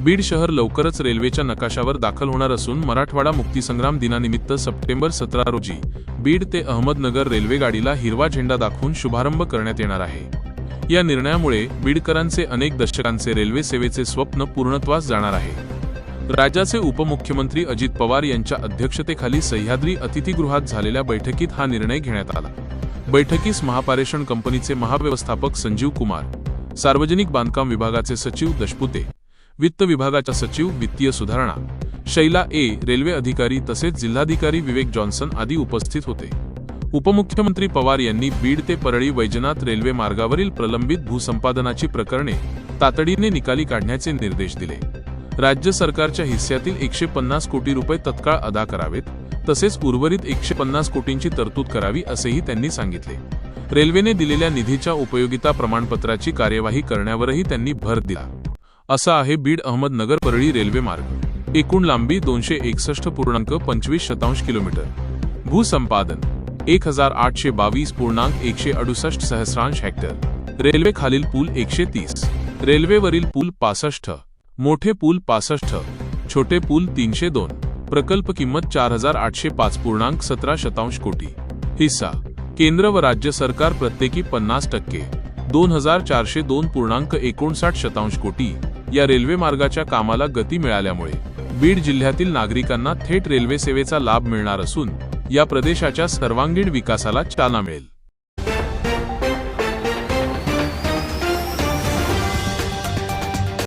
बीड शहर लवकरच रेल्वेच्या नकाशावर दाखल होणार असून मराठवाडा मुक्तीसंग्राम दिनानिमित्त सप्टेंबर सतरा रोजी बीड ते अहमदनगर रेल्वे गाडीला हिरवा झेंडा दाखवून शुभारंभ करण्यात येणार आहे. या निर्णयामुळे बीडकरांचे अनेक दशकांचे रेल्वे सेवेचे स्वप्न पूर्णत्वास जाणार आहे. राज्याचे उपमुख्यमंत्री अजित पवार यांच्या अध्यक्षतेखाली सह्याद्री अतिथीगृहात झालेल्या बैठकीत हा निर्णय घेण्यात आला. बैठकीस महापारेषण कंपनीचे महाव्यवस्थापक संजीव कुमार सार्वजनिक बांधकाम विभागाचे सचिव दशपुते वित्त विभागाच्या सचिव वित्तीय सुधारणा. शैला ए रेल्वे अधिकारी तसेच जिल्हाधिकारी विवेक जॉन्सन आदी उपस्थित होते. उपमुख्यमंत्री पवार यांनी बीड ते परळी वैजनाथ रेल्वे मार्गावरील प्रलंबित भूसंपादनाची प्रकरणे तातडीने निकाली काढण्याचे निर्देश दिले. राज्य सरकारच्या हिस्स्यातील एकशे पन्नास कोटी रुपये तत्काळ अदा करावेत तसेच उर्वरित एकशे पन्नास कोटींची तरतूद करावी असेही त्यांनी सांगितले. रेल्वेने दिलेल्या निधीच्या उपयोगिता प्रमाणपत्राची कार्यवाही करण्यावरही त्यांनी भर दिला. असा आहे बीड अहमदनगर परळी रेल्वे मार्ग. एकूण लांबी दोनशे एकसष्ट पूर्णांक पंचवीस शतांश किलोमीटर. भूसंपादन एक हजार आठशे बावीस पूर्णांक एकशे अडुसष्ट सहस्रांश हेक्टर. रेल्वे खालील पूल एकशे तीस रेल्वेवरील पूल पासष्ट. मोठे पूल पासष्ट. छोटे पूल तीनशे दोन प्रकल्प किंमत चार हजार आठशे पाच पूर्णांक सतरा शतांश कोटी. हिस्सा केंद्र व राज्य सरकार प्रत्येकी पन्नास टक्के. दोन हजार चारशे दोन पूर्णांक एकोणसाठ शतांश कोटी. या रेल्वे मार्गाच्या कामाला गती मिळाल्यामुळे बीड जिल्ह्यातील नागरिकांना थेट रेल्वे सेवेचा लाभ मिळणार असून या प्रदेशाच्या सर्वांगीण विकासाला चालना मिळेल.